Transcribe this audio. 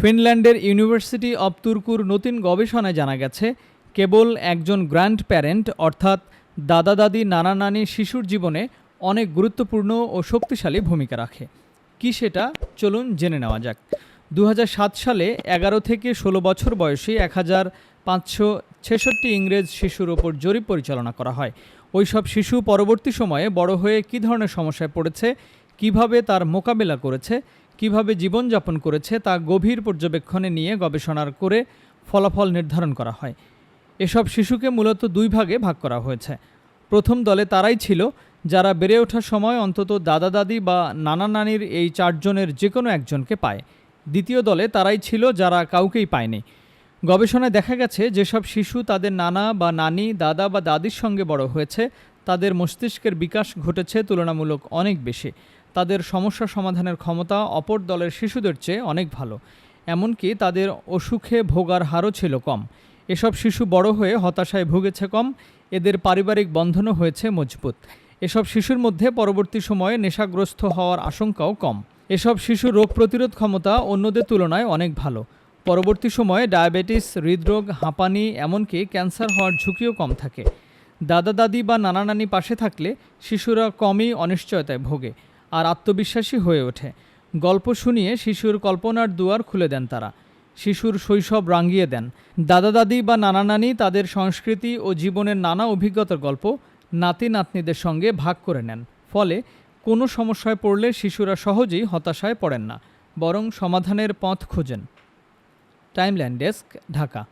ফিনল্যান্ডের university of তুর্কুর নতুন গবেষণায় জানা গেছে, কেবল একজন গ্র্যান্ড প্যারেন্ট অর্থাৎ দাদা দাদি নানা নানি শিশুর জীবনে অনেক গুরুত্বপূর্ণ ও শক্তিশালী ভূমিকা রাখে। কি সেটা? চলুন জেনে নেওয়া যাক। দু হাজার সাত সালে এগারো থেকে ষোলো বছর বয়সী এক হাজার পাঁচশো ছেষট্টি ইংরেজ শিশুর ওপর জরিপ পরিচালনা করা হয়। ওইসব শিশু পরবর্তী সময়ে বড় হয়ে কী ধরনের সমস্যায় পড়েছে, কীভাবে তার মোকাবেলা করেছে কীভাবে জীবনযাপন করেছে তা গভীর পর্যবেক্ষণে নিয়ে গবেষণার করে ফলাফল নির্ধারণ করা হয়। এসব শিশুকে মূলত দুই ভাগে ভাগ করা হয়েছে। প্রথম দলে তারাই ছিল, যারা বেড়ে ওঠার সময় অন্তত দাদা দাদি বা নানা নানির এই চারজনের যে কোনো একজনকে পায়। দ্বিতীয় দলে তারাই ছিল, যারা কাউকেই পায়নি। গবেষণায় দেখা গেছে, যেসব শিশু তাদের নানা বা নানি, দাদা বা দাদির সঙ্গে বড় হয়েছে, তাদের মস্তিষ্কের বিকাশ ঘটেছে তুলনামূলক অনেক বেশি। তাদের সমস্যা সমাধানের ক্ষমতা অপর দলের শিশুদের চেয়ে অনেক ভালো। এমনকি তাদের অসুখে ভোগার হারও ছিল কম। এসব শিশু বড় হয়ে হতাশায় ভুগেছে কম। এদের পারিবারিক বন্ধনও হয়েছে মজবুত। এসব শিশুর মধ্যে পরবর্তী সময়ে নেশাগ্রস্ত হওয়ার আশঙ্কাও কম। এসব শিশুর রোগ প্রতিরোধ ক্ষমতা অন্যদের তুলনায় অনেক ভালো। পরবর্তী সময়ে ডায়াবেটিস, হৃদরোগ, হাঁপানি, এমনকি ক্যান্সার হওয়ার ঝুঁকিও কম থাকে। দাদা দাদি বা নানা নানি পাশে থাকলে শিশুরা কমই অনিশ্চয়তায় ভোগে। আর আত্মবিশ্বাসী হয়ে ওঠে। গল্প শুনিয়ে শিশুর কল্পনার দুয়ার খুলে দেন তারা। শিশুর শৈশব রাঙিয়ে দেন। দাদা দাদি বা নানা নানি তাদের সংস্কৃতি ও জীবনের নানা অভিজ্ঞতার গল্প নাতি নাতনিদের সঙ্গে ভাগ করে নেন। ফলে কোনো সমস্যায় পড়লে শিশুরা সহজেই হতাশায় পড়েন না, বরং সমাধানের পথ খোঁজেন। Timeland desk, Dhaka.